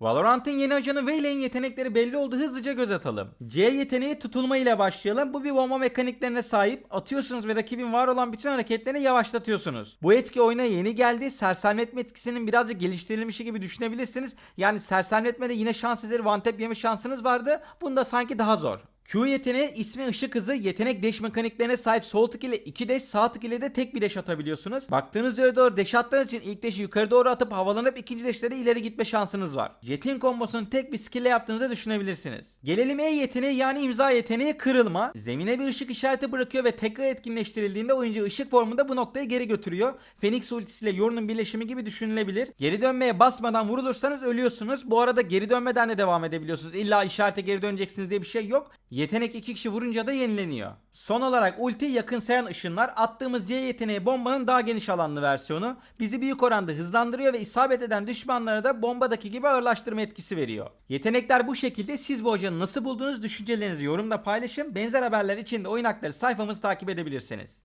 Valorant'ın yeni ajanı Vayne'in yetenekleri belli oldu hızlıca göz atalım. C yeteneği tutulma ile başlayalım. Bu bir bomba mekaniklerine sahip. Atıyorsunuz ve rakibin var olan bütün hareketlerini yavaşlatıyorsunuz. Bu etki oyuna yeni geldi. Sersemletme etkisinin birazcık geliştirilmişi gibi düşünebilirsiniz. Yani sersemletmede yine şans eseri one tap yeme şansınız vardı. Bunda sanki daha zor. Q yeteneği ismi ışık hızı yetenek dash mekaniklerine sahip sol tık ile 2 dash sağ tık ile de tek bir dash atabiliyorsunuz. Baktığınız yere doğru dash attığınız için ilk dash'i yukarı doğru atıp havalanıp ikinci dash'te de ileri gitme şansınız var. Jet'in kombosunu tek bir skill ile yaptığınızı düşünebilirsiniz. Gelelim E yeteneği yani imza yeteneği kırılma. Zemine bir ışık işareti bırakıyor ve tekrar etkinleştirildiğinde oyuncu ışık formunda bu noktaya geri götürüyor. Phoenix ultisiyle Yorun'un birleşimi gibi düşünülebilir. Geri dönmeye basmadan vurulursanız ölüyorsunuz. Bu arada geri dönmeden de devam edebiliyorsunuz. İlla işarete geri döneceksiniz diye bir şey yok. Yetenek iki kişi vurunca da yenileniyor. Son olarak ulti yakın sayan ışınlar attığımız C yeteneği bombanın daha geniş alanlı versiyonu. Bizi büyük oranda hızlandırıyor ve isabet eden düşmanlara da bombadaki gibi ağırlaştırma etkisi veriyor. Yetenekler bu şekilde siz bu ajanı nasıl buldunuz düşüncelerinizi yorumda paylaşın. Benzer haberler için de oyun sayfamızı takip edebilirsiniz.